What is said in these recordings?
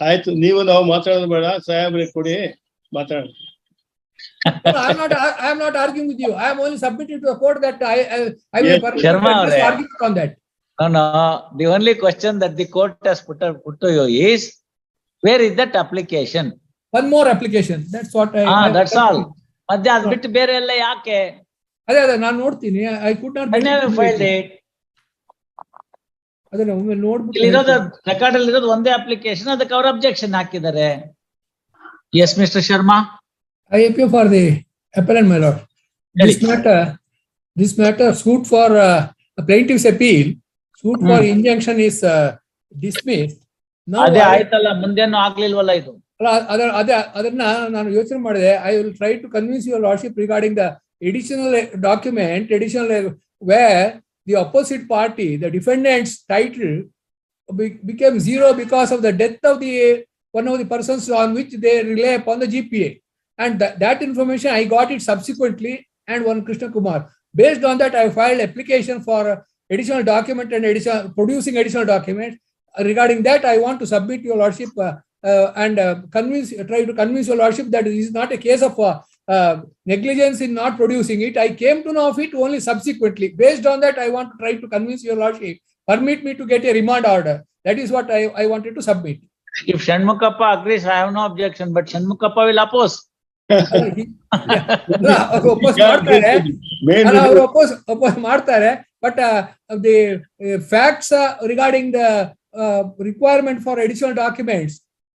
ಆಯ್ತು ನೀವು ನಾವು ಮಾತಾಡೋದು ಬೇಡ ಸಾಹೇಬ್ರೆ ಕೊಡಿ ಮಾತಾಡ I am not argue with you I am only submitted to court that I I will on that no the only question that the court has put put is where is that application one more application that's what I ah that's all ಮತ್ತೆ ಅದ್ ಬಿಟ್ಟು ಬೇರೆ ಎಲ್ಲ ಯಾಕೆ? ಅದೇ ಅದೇ ನಾನು ನೋಡ್ತೀನಿ. I could not I never filed ಅದನ್ನ ಒಮ್ಮೆ ನೋಡ್ಬಿಟ್ಟು ರೆಕಾರ್ಡ್ ಅಲ್ಲಿ ಇರೋದು ಒಂದೇ ಅಪ್ಲಿಕೇಶನ್ ಅದಕ್ಕೆ ಅವರು ಅಬ್ಜೆಕ್ಷನ್ ಹಾಕಿದ್ದಾರೆ. Yes mister Sharma I appear for the appellant my lord this matter this matter suit for plaintiffs appeal suit for injunction is dismiss ಅದೇ ಆಯ್ತಲ್ಲ ಮುಂದೇನು ಆಗ್ಲಿಲ್ವಲ್ಲ ಇದು? ಅಲ್ಲ ಅದೇ ಅದನ್ನ ನಾನು ಯೋಚನೆ ಮಾಡಿದೆ. I will try to convince your lordship regarding the additional document additional where the opposite party, the defendant's title became zero because of the death of the one of the persons on which they rely upon the GPA. And th- that information I got it subsequently and one Krishna Kumar. Based on that, I filed application for additional document and additional producing additional documents. Uh, regarding that, I want to submit your lordship uh, uh, and uh, convince try to convince your lordship that this is not a case of uh, uh, uh, negligence in not producing it. I came to know of it only subsequently. Based on that, I want to try to convince your lordship, permit me to get a remand order. That is what I, I wanted to submit. If Shanmukappa agrees, I have no objection, but Shanmukappa will oppose. ಅಲ್ಲ, ಅವ್ರು oppose ಮಾಡ್ತಾರೆ main ಅಲ್ಲ, ಅವ್ರು oppose oppose ಮಾಡ್ತಾರೆ but the facts regarding the requirement for additional documents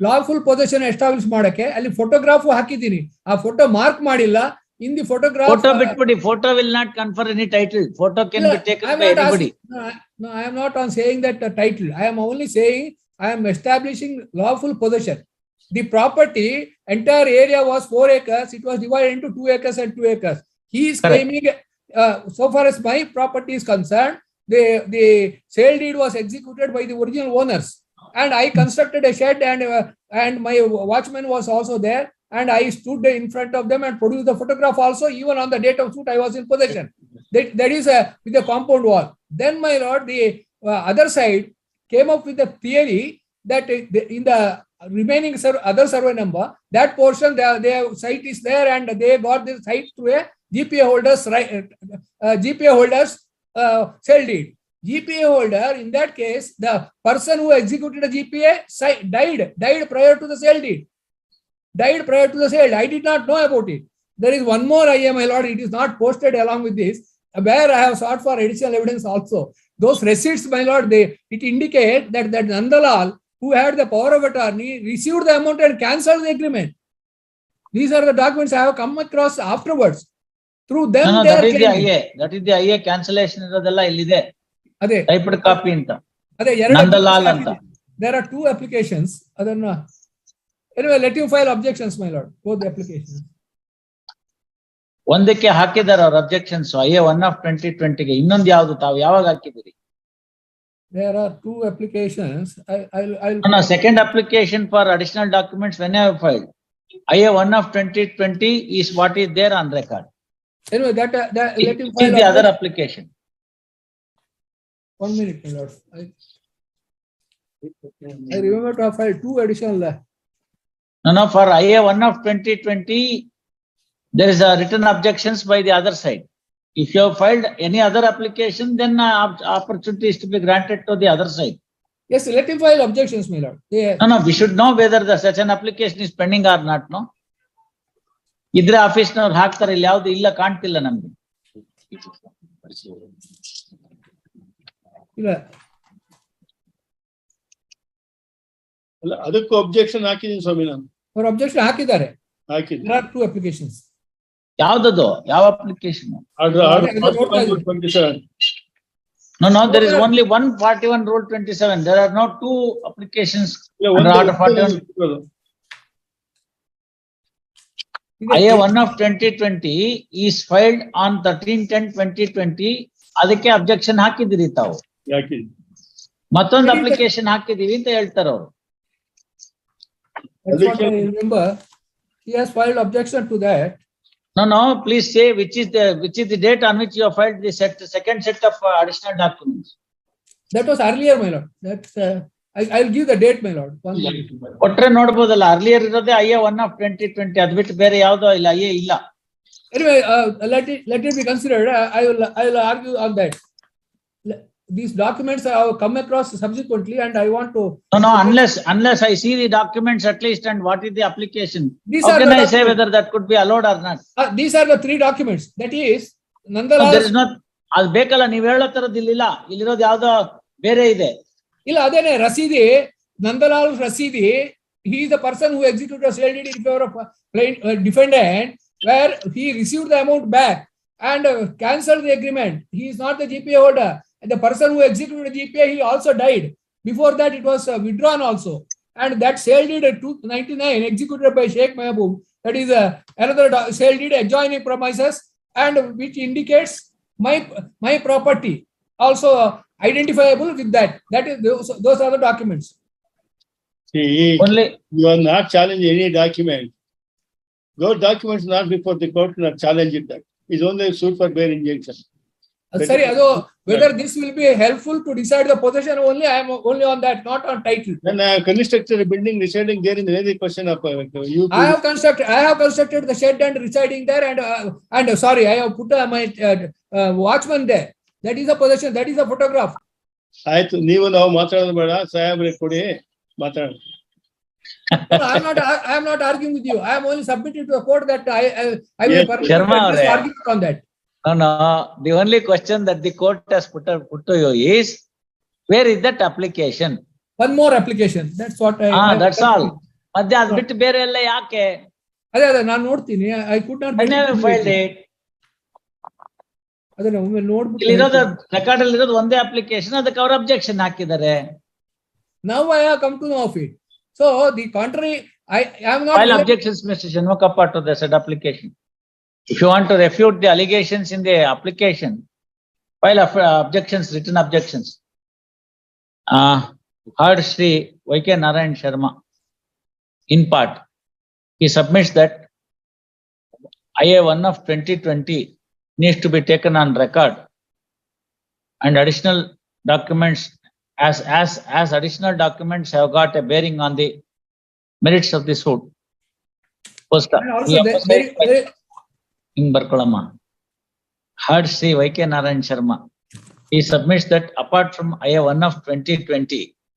lawful position establish ಮಾಡಕ್ಕೆ ಅಲ್ಲಿ photograph ಹಾಕಿದ್ದೀನಿ ಆ ಫೋಟೋ ಮಾರ್ಕ್ ಮಾಡಿಲ್ಲ ಇನ್ ದಿ ಫೋಟೋಗ್ರಾಫ್ Photo ಬಿಟ್ಬಿಡಿ, photo will not confer any title. Photo can be taken I'm by not anybody. asking- No, I- no, I am not on saying that uh, title. I am only saying I am establishing lawful possession. The property, entire area was four acres. It was divided into two acres and two acres. He is Correct. claiming, uh, so far as my property is concerned, the, the sale deed was executed by the original owners. and I constructed a shed and, uh, and my watchman was also there. And I stood in front of them and produced the photograph also, even on the date of shoot, I was in possession. That, that is a, with a compound wall. Then, my lord, the uh, other side came up with the theory that uh, in the remaining sur- other survey number, that portion, their, their site is there and they got this site through a GPA holders, right, uh, GPA holders uh, sale deed. GPA holder, in that case, the person who executed a GPA site died, died prior to the sale deed. Died prior to the sale. I did not know about it. There is one more IA, my lord, it is not posted along with this, where I have sought for additional evidence also. Those receipts, my lord, they, it indicate that, that Nandalal, who had the power of attorney, received the amount and cancelled the agreement. These are the documents I have come across afterwards. Through No, them, no, they that are is the claiming. IA. That is the IA cancellation ಇರೋದೆಲ್ಲ ಇಲ್ಲಿದೆ. ಅದೇ typed copy ಅಂತ. ಅದೇ ಎರಡು ಅಂತ. There are two applications ಅದನ್ನ anyway let you file objections my lord both application ಒಂದಕ್ಕೆ ಹಾಕಿದ್ದಾರೆ ಅವ್ರ objections I A one of twenty ಟ್ವೆಂಟಿಗೆ ಇನ್ನೊಂದು ಯಾವ್ದು ತಾವು ಯಾವಾಗ ಹಾಕಿದಿರಿ there are two applications second application for additional documents when I file I A one of twenty twenty is what is there on record anyway that let you file other application One minute, my lord. I, I remember to have filed two additional, uh, No, no, for IA one of twenty twenty, there is a written objections by the other side. If you have filed any other application, then uh, op- opportunity is to be granted to the other side. yes, let him file objections, my lord. Yeah, No, no, we should know whether the such an application is pending or not, no? ಇದ್ರೆ ಆಫೀಸ್ನವ್ರು ಹಾಕ್ತಾರೆ ಇಲ್ಲಿ ಯಾವ್ದು ಇಲ್ಲ ಕಾಣ್ತಿಲ್ಲ ನಮ್ಗೆ. ಇಲ್ಲ, ಅಲ್ಲ ಅದಕ್ಕೂ ಅಬ್ಜೆಕ್ಷನ್ ಹಾಕಿದೀನಿ ಸ್ವಾಮಿ ನಾನು ಅವ್ರು objection ಹಾಕಿದ್ದಾರೆ. ಹಾಕಿದ್ದೀನಿ There are two applications. ಯಾವ್ದದು ಯಾವ ಅಪ್ಲಿಕೇಶನ್ ಆರ್ಡರ್ ಅದೇ ನೋಡ್ತಾ ಇದ್ದೀನಿ. Order twenty seven No, no, there is only one forty-one rule twenty-seven. There are no two applications. Under order 41. IA one of twenty twenty is filed on thirteen ten twenty twenty, ಅದಕ್ಕೆ objection ಹಾಕಿದಿರಿ ತಾವು. ಮತ್ತೊಂದು application ಹಾಕಿದೀವಿ ಅಂತ ಹೇಳ್ತಾರೆ ಅವರು. ನಾನು please say which is which is date on which you file the set second set of additional document that was earlier my lord that's I will give the date my lord ಒಟ್ರೆ ನೋಡಬಹುದಲ್ಲ earlier ಇರೋದೆ IA one of 2020 ಅದ್ ಬಿಟ್ಟು ಬೇರೆ ಯಾವುದೋ ಇಲ್ಲ IA ಇಲ್ಲ. Anyway let it let it be considered I will I will argue on that These documents have come across subsequently and I want to. No, no, unless, unless I see the documents at least and what is the application. These How are can the I say documents. whether that could be allowed or not? Uh, these are the three documents. That is, No, There nonetheless, is not, ಅದ್ ಬೇಕಲ್ಲ ನೀವ್ ಹೇಳೋ ತರದ್ ಇಲ್ಲಿಲ್ಲ, ಇಲ್ಲಿರೋದು ಯಾವ್ದೋ ಬೇರೆ ಇದೆ. ಇಲ್ಲ ಅದೇನೆ ರಸೀದಿ ನಂದಲಾಲ್ ರಸೀದಿ he is the person who executed sale deed in favor of a plain- uh, defendant where he received the amount back and uh, cancelled the agreement. He is not the GPA holder. And the person who executed the GPA, he also died. Before that, it was uh, withdrawn also. And that sale deed at 299 executed by Sheikh Mahbub, that is uh, another do- sale deed adjoining premises and which indicates my, my property also identifiable with that. That is, those, those are the documents. See, Only, you are not challenging any document. Those documents not before the court, not challenging that. It's only suit for bare injunction. ಸರಿ ಅದು whether this will be helpful to decide the position only I am only on that not on title ನನ್ನ building residing there in very question of you I have construct I have constructed the shed and residing there and and sorry I have put my watchman they that is a position that is a photograph ಆಯ್ತು ನೀವು ನಾವು ಮಾತಾಡೋದು ಬೇಡ ಸಾಹೇಬ್ರಿಗೆ ಕೊಡಿ ಮಾತಾಡ I am not I with you I am only submitted to court that I I will permit on that No, no. The only question that the court has put, put to you is where is that application? One more application. That's what I. Ah, that's all. ಮತ್ತೆ ಅದ್ ಬಿಟ್ಟು ಬೇರೆ ಎಲ್ಲ ಯಾಕೆ ಅದೇ ಅದೇ ನಾನು ನೋಡ್ತೀನಿ I could not file it ಅದನ್ನ ಒಮ್ಮೆ ನೋಡ್ಬಿಟ್ಟು ಇಲ್ಲಿರೋದು ರೆಕಾರ್ಡ್ ಅಲ್ಲಿ ಇರೋದು ಒಂದೇ ಅಪ್ಲಿಕೇಶನ್ ಅದಕ್ಕೆ ಅವರು ಅಬ್ಜೆಕ್ಷನ್ ಹಾಕಿದ್ದಾರೆ now I come to know of so the contrary I I am not file mister Shanmukhappa to the set application If you want to refute the allegations in the application, file of uh, objections, written objections. Uh, heard Y K Narayan Sharma. In part, he submits that IA one of twenty twenty needs to be taken on record. And additional documents as, as, as additional documents have got a bearing on the merits of the suit. First, And also there- ಹಿಂಗ್ ಬರ್ಕೊಳಮ್ಮ. Heard Sri Y K Narayan Sharma. He submits that apart from IA one of twenty twenty,